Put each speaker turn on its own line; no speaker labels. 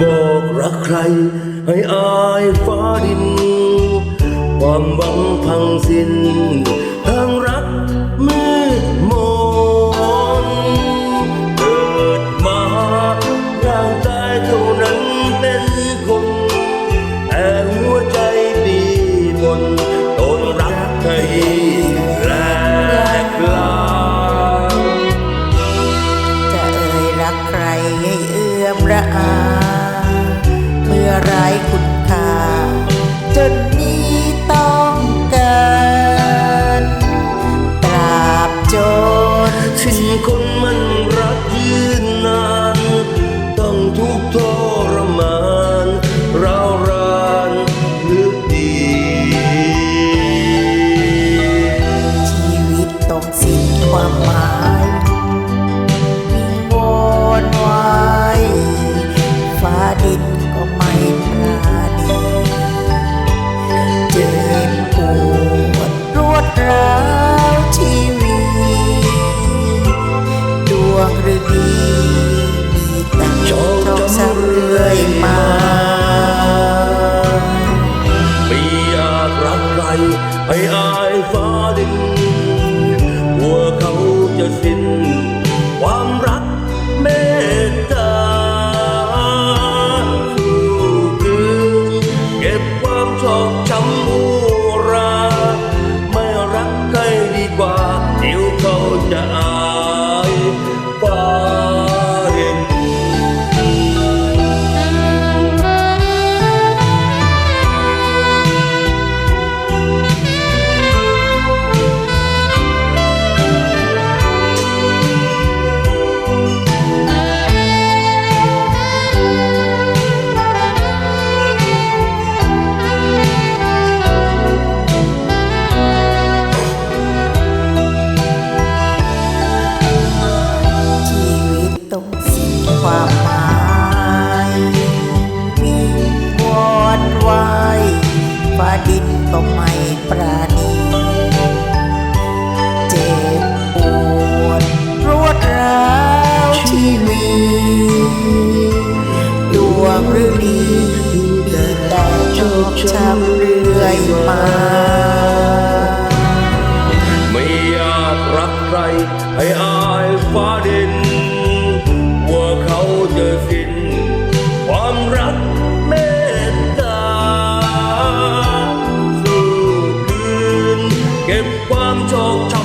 บอกรักใคร ให้อายฟ้าดิน ความหวังพังสิ้นทางรักมืดมนเกิดมาร่างกายเท่านั้นเป็นคนแต่หัวใจปีบนตนรักให้แลกลา
จะเอ่ยรักใครให้เอื้ อพระอา เมื่อไรคุณ
ว
งฤดีมีแต่โชคช้ำเรื่อยมา
ไม่อยากรักใครให้อายฟ้าดินกลัวเขาจะสิ้นความรัก ความหมายวอน
ไว้ฟ้าดินก็ไม่ปราณีเจ็บปวดรวดร้าวชีวิตดวงฤดีมีแต่โชคช้ำเรื่อยมา 極慣作。